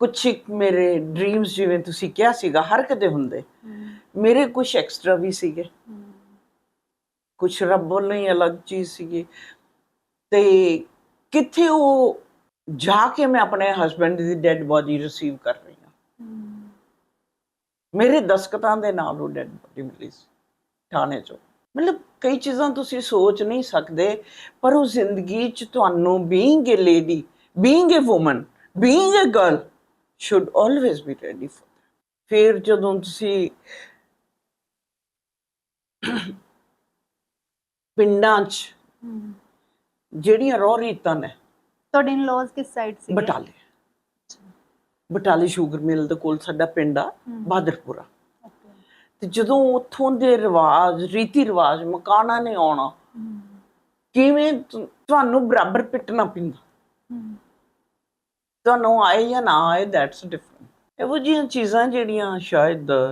ਕੁਛ ਇੱਕ ਮੇਰੇ ਡ੍ਰੀਮਸ ਜਿਵੇਂ ਤੁਸੀਂ ਕਿਹਾ ਸੀਗਾ, ਹਰ ਕਦੇ ਹੁੰਦੇ। ਮੇਰੇ ਕੁਝ ਐਕਸਟਰਾ ਵੀ ਸੀਗੇ। ਕੁਝ ਰੱਬ ਵੱਲੋਂ ਹੀ ਅਲੱਗ ਚੀਜ਼ ਸੀਗੀ। ਤੇ ਕਿੱਥੇ ਉਹ ਜਾ ਕੇ ਮੈਂ ਆਪਣੇ ਹਸਬੰਡ ਦੀ ਡੈੱਡ ਬਾਡੀ ਰਿਸੀਵ ਕਰ ਰਹੀ ਹਾਂ। ਮੇਰੇ ਦਸਕਤਾਂ ਦੇ ਨਾਲ ਉਹ ਡੈੱਡ ਬਾਡੀ ਮਿਲੀ ਸੀ, ਥਾਣੇ 'ਚੋਂ। ਮਤਲਬ ਕਈ ਚੀਜ਼ਾਂ ਤੁਸੀਂ ਸੋਚ ਨਹੀਂ ਸਕਦੇ, ਪਰ ਉਹ ਜ਼ਿੰਦਗੀ 'ਚ ਤੁਹਾਨੂੰ being a lady being a woman being a girl should always be ready for ਫਿਰ ਜਦੋਂ ਤੁਸੀਂ ਪਿੰਡਾਂ 'ਚ ਜਿਹੜੀਆਂ ਰੋ ਰੀਤਾਂ ਨੇ ਤੁਹਾਡੇ ਇਨ-ਲॉज ਕਿਸ ਸਾਈਡ ਸੀ ਬਟਾਲੇ। ਬਟਾਲੇ ਸ਼ੂਗਰ ਮਿਲ ਦੇ ਕੋਲ ਸਾਡਾ ਪਿੰਡ ਆ ਬਹਾਦਰਪੁਰਾ ਤੇ ਜਦੋਂ ਉੱਥੋਂ ਦੇ ਰਿਵਾਜ ਰੀਤੀ ਰਿਵਾਜ ਮਕਾਨਾਂ ਨੇ ਆਉਣਾ ਕਿਵੇਂ ਤੁਹਾਨੂੰ ਬਰਾਬਰ ਪਿੱਟਣਾ ਪੈਂਦਾ। ਤੁਹਾਨੂੰ ਆਏ ਜਾਂ ਨਾ ਆਏ ਦੈਟਸ ਡਿਫਰੈਂਟ ਇਹੋ ਜਿਹੀਆਂ ਚੀਜ਼ਾਂ ਜਿਹੜੀਆਂ ਸ਼ਾਇਦ